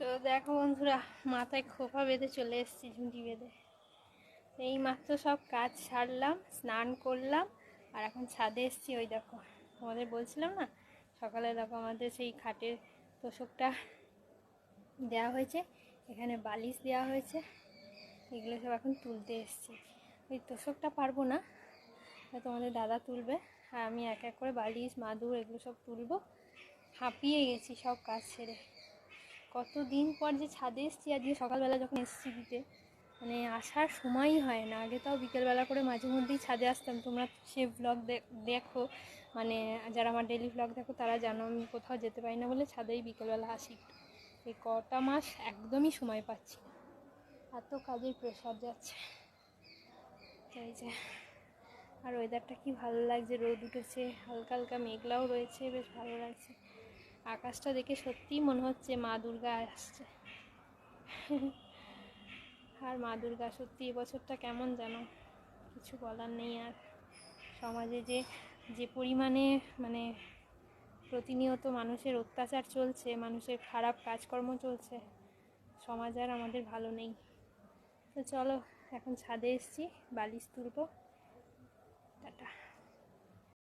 তো দেখো বন্ধুরা, মাথায় খোপা বেঁধে চলে এসেছি ঝুঁটি বেঁধে। এই মাত্র সব কাজ সারলাম, স্নান করলাম, আর এখন ছাদে এসেছি। ওই দেখো, তোমাদের বলছিলাম না, সকালে দেখো আমাদের সেই খাটের তোষকটা দেওয়া হয়েছে, এখানে বালিশ দেওয়া হয়েছে, এগুলো সব এখন তুলতে এসেছি। ওই তোষকটা পারব না তোমাদের দাদা তুলবে, আর আমি এক এক করে বালিশ, মাদুর, এগুলো সব তুলবো। হাঁপিয়ে গেছি সব কাজ ছেড়ে কতদিন পর যে ছাদে এসেছি, আজকে সকালবেলা যখন এসেছি দিতে মানে আসার সময়ই হয় না। আগে তাও বিকেলবেলা করে মাঝে মধ্যেই ছাদে আসতাম। তোমরা সে ব্লগ দেখো। মানে যারা আমার ডেলি ব্লগ দেখো, তারা জানো আমি কোথাও যেতে পারি না বলে ছাদেই বিকেলবেলা আসি এই কটা মাস একদমই সময় পাচ্ছি এত কাজের প্রেশার যাচ্ছে। এই যে, আর ওয়েদারটা কি ভালো লাগছে? রোদ উঠেছে, হালকা হালকা মেঘলাও রয়েছে, বেশ ভালো লাগছে। আকাশটা দেখে সত্যিই মনে হচ্ছে মা দুর্গা আসছে। আর মা দুর্গা সত্যি এবছরটা কেমন যেন কিছু বলার নেই আর। সমাজে যে যে পরিমাণে মানে প্রতিনিয়ত মানুষের অত্যাচার চলছে, মানুষের খারাপ কাজকর্ম চলছে, সমাজ আর আমাদের ভালো নেই। তো চলো, এখন ছাদে এসছি, বালিশ তুলবো।